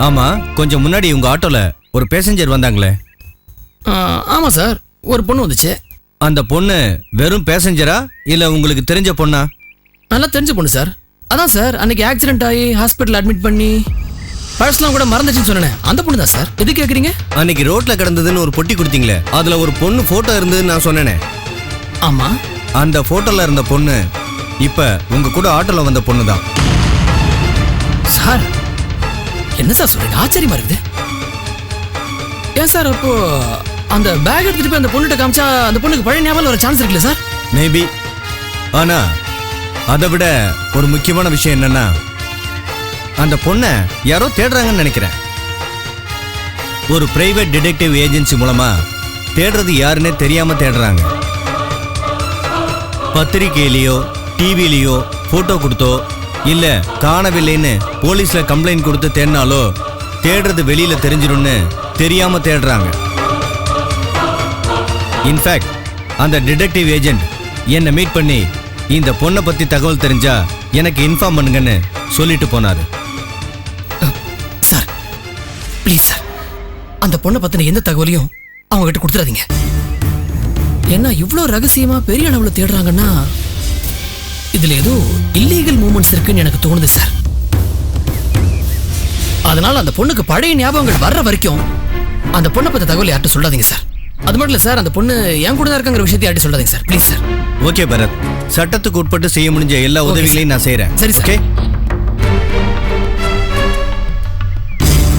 ஆமா கொஞ்சம் முன்னாடி உங்க ஆட்டோல ஒரு பேசஞ்சர் வந்தாங்களே. ஆமா சார் ஒரு பொண்ணு வந்துச்சு. அந்த பொண்ணு வெறும் பேசஞ்சரா இல்ல உங்களுக்கு தெரிஞ்ச பொண்ணா? நல்லா தெரிஞ்ச பொண்ணு சார். அதான் சார் அன்னைக்கு ஆக்சிடென்ட் ஆகி ஹாஸ்பிட்டல் அட்மிட் பண்ணி பர்ஸ்லாம் கூட மறந்துச்சுன்னு சொன்னேன் அந்த பொண்ணு தான் சார். எது கேக்குறீங்க? அன்னைக்கு ரோட்ல கிடந்ததுன்னு ஒரு பொட்டி கொடுத்தீங்களே அதுல ஒரு பொண்ணு போட்டோ இருந்ததுன்னு நான் சொன்னேனே. ஆமா. அந்த போட்டோல இருந்த பொண்ணு இப்ப உங்க கூட ஆட்டோல வந்த பொண்ணு தான் சார் என்ன சார் சொல்றீங்க? ஆச்சரியமா இருக்குது. ஏன் சார் அப்போ அந்த பேக் எடுத்துட்டு போய் அந்த பொண்ணுகிட்ட காமிச்சா அந்த பொண்ணுக்கு பழைய ஞாபகம் வர சான்ஸ் இருக்குல்ல சார்? மேபி ஆனா அதை விட ஒரு முக்கியமான விஷயம் என்னன்னா அந்த பொண்ணை யாரோ தேடுறாங்கன்னு நினைக்கிறேன். ஒரு பிரைவேட் டிடெக்டிவ் ஏஜென்சி மூலமா தேடுறது யாருன்னே தெரியாம தேடுறாங்க. பத்திரிகையிலையோ டிவிலையோ போட்டோ கொடுத்தோ இல்ல காணவில்லைன்னு போலீஸ்ல கம்ப்ளைண்ட் கொடுத்து தேடினாலோ தேடுறது வெளியில தெரிஞ்சிடும்னு தெரியாம தேடுறாங்க. இன்ஃபேக்ட் அந்த டிடெக்டிவ் ஏஜென்ட் என்னை மீட் பண்ணி இந்த பொண்ணை பத்தி தகவல் தெரிஞ்சா எனக்கு இன்ஃபார்ம் பண்ணுங்கன்னு சொல்லிட்டு போனாரு. சார் ப்ளீஸ் சார் அந்த பொண்ணை பத்தின எந்த தகவலையும் அவங்க கிட்ட கொடுத்துடாதீங்க. ஏன்னா இவ்வளோ ரகசியமா பெரிய அளவுல தேடுறாங்கன்னா இதுல ஏதோ இல்லீகல் மூமெண்ட்ஸ் இருக்குன்னு எனக்கு தோணுது சார் அதனால அந்த பொண்ணுக்கு பழைய ஞாபகங்கள் வர்ற வரைக்கும் அந்த பொண்ணை பத்த தகவல் யார்கிட்ட சொல்லாதீங்க சார் அது மட்டும் இல்ல சார் அந்த பொண்ணு என் கூட தான் இருக்காங்கிற விஷயத்தை யார்கிட்ட சொல்லாதீங்க sir please sir okay Bharath. சட்டத்துக்கு உட்பட்டு செய்ய முடிஞ்ச எல்லா உதவிகளையும் நான் செய்றேன். சரி சார்